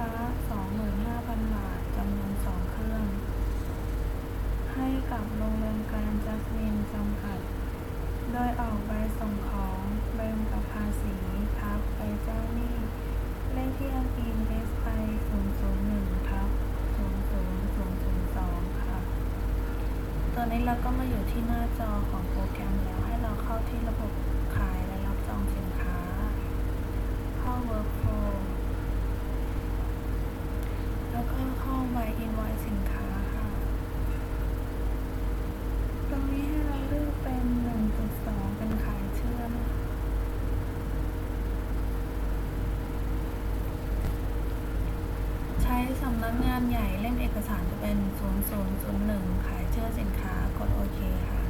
ละ25,000 บาทจำนวน2เครื่อง ให้กับโรงแรมการจัสมินจำกัด โดยออกใบส่งของใบกำกับภาษีทับไปเจ้าหนี้ เลขที่อ้างอิง SI 001ทับ00002 ค่ะ ตอนนี้เราก็มาอยู่ที่หน้าจอของโปรแกรมแล้วให้เราเข้าที่ระบบขายและรับจองสินค้าเข้า Workflow แล้ว ก็เข้า My Invoice สินค้าค่ะ ตรงนี้ให้เราเลือกเป็น 1.2 เป็นขายเชื่อมใช้สำนักงานใหญ่เล่มเอกสารทุกเป็น 0001 ขายเชื่อสินค้ากดโอเคค่ะ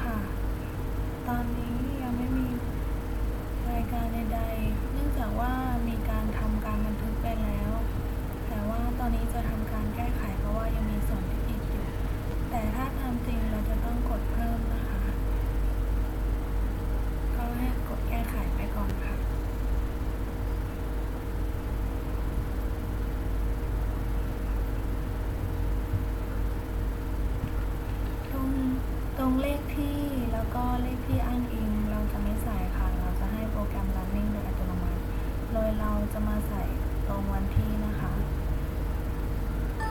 ค่ะ ตอนนี้ยังไม่มีรายการใดๆ เนื่องจากว่ามีการทำการบันทึกไปแล้ว แต่ว่าตอนนี้จะทำการแก้ไขเพราะว่ายังมีส่วนที่ผิดอยู่ แต่ถ้าทำจริงเราจะต้องกดเพิ่มนะคะ ก็ให้กดแก้ไขไปก่อนค่ะ ตรงตร งเลขที่แล้วก็เลขที่อ้างอิง เราจะไม่ใส่ค่ะ เราจะให้โปรแกรม running โดยอัตโนมัติ โดยเราจะมาใส่ตรงวันที่นะคะ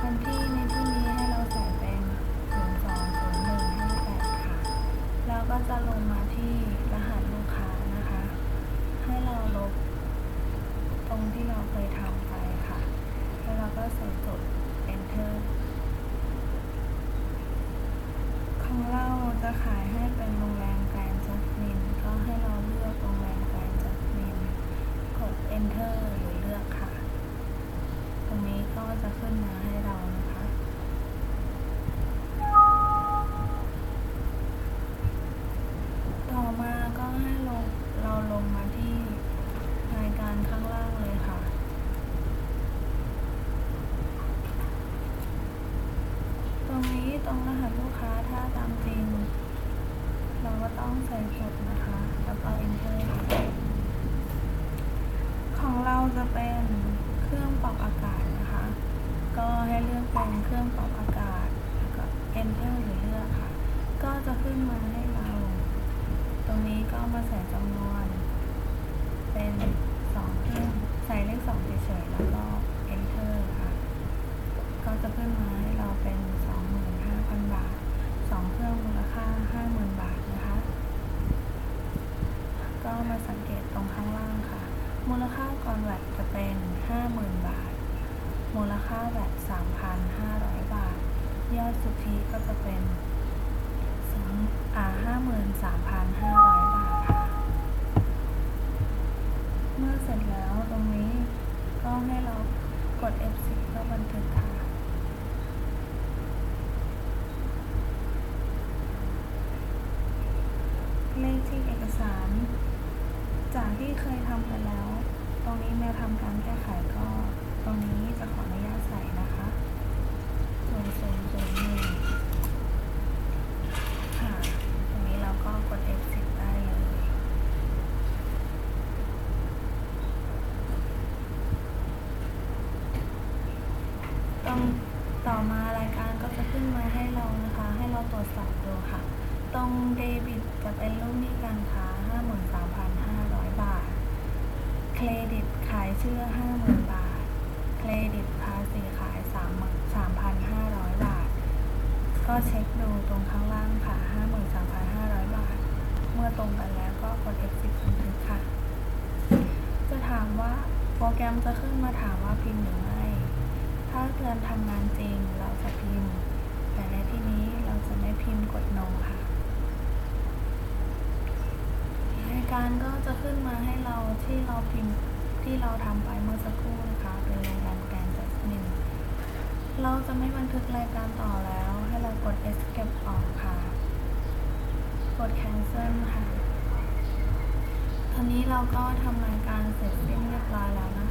วันที่ในที่นี้ให้เราใส่เป็น 020158 ค่ะ แล้วก็จะลงมาที่รหัสลูกค้านะคะ ให้เราลบตรงที่เราเคยทำไปค่ะ แล้วเราก็ใส่จด enter ของเราจะขายให้เป็นโรงแรมแกรนด์จัสมิน ก็ให้เราเลือกโรงแรมแกรนด์จัสมิน กด enter หรือเลือกค่ะ ตรงนี้ก็ จะขึ้นมาให้เรานะคะ ต่อมาก็ให้ลงเราลงมาที่รายการข้างล่างเลยค่ะ ตรงนี้ตรงรหัสลูกค้าถ้าตามจริง เราก็ต้องใส่จดนะคะ แล้วก็ enter ของเราจะเป็นเครื่องปรับอากาศ ก็ให้เลือกเป็นเครื่องปรับอากาศแล้วก็ enter หรือเลือกค่ะ ก็จะขึ้นมาให้เรา ตรงนี้ก็มาใส่จำนวน เป็นสองเครื่องใส่เลขสองเฉยๆแล้วก็ enter ค่ะ ก็จะขึ้นมาให้เราเป็น25,000บาท2เครื่องมูลค่า50,000บาทนะคะ ก็มาสังเกตตรงข้างล่างค่ะ มูลค่าก่อนแวดจะเป็น50,000บาท มูลค่าแวด3,500 บาท ยอดสุทธิก็จะเป็นสองอ่า53,500 บาทค่ะ เมื่อเสร็จแล้วตรงนี้ก็ให้เรากด F10 เพื่อบันทึกค่ะเลขที่เอกสาร จากที่เคยทำไปแล้ว ตรงนี้แมวทำการแก้ไขก็ ตรงนี้จะขออนุญาตใส่นะคะศูนย์ศูนย์ศูนหนึ่งค่ะ ตรงนี้เราก็กด F10 ได้เลย ตรงต่อมารายการก็จะขึ้นมาให้เรานะคะ ให้เราตรวจสอบดูค่ะ ตรงเดบิตจะเป็นลูกหนี้การค้า53,500 บาท เครดิตขายเชื่อ 50,000 บาท เครดิตภาษีขาย 3,500 บาท ก็เช็คดูตรงข้างล่างค่ะ 53,500 บาท เมื่อตรงกันแล้วก็กด F10 บันทึกค่ะ จะถามว่าโปรแกรมจะขึ้นมาถามว่าพิมพ์หรือไม่ ถ้าเตือนทำงานจริงเราจะพิมพ์ แต่ในที่นี้เราจะไม่พิมพ์กด no ค่ะรายการก็จะขึ้นมาให้เราที่เราพิมพ์ ที่เราทำไปเมื่อสักครู่นะคะ เป็นรายการแกนด์จัสมินเราจะไม่บันทึกรายการต่อแล้ว ให้เรากด escape ออกค่ะ กด cancel ค่ะตอนนี้เราก็ทำรายการเสร็จสิ้นเรียบร้อยแล้วนะคะ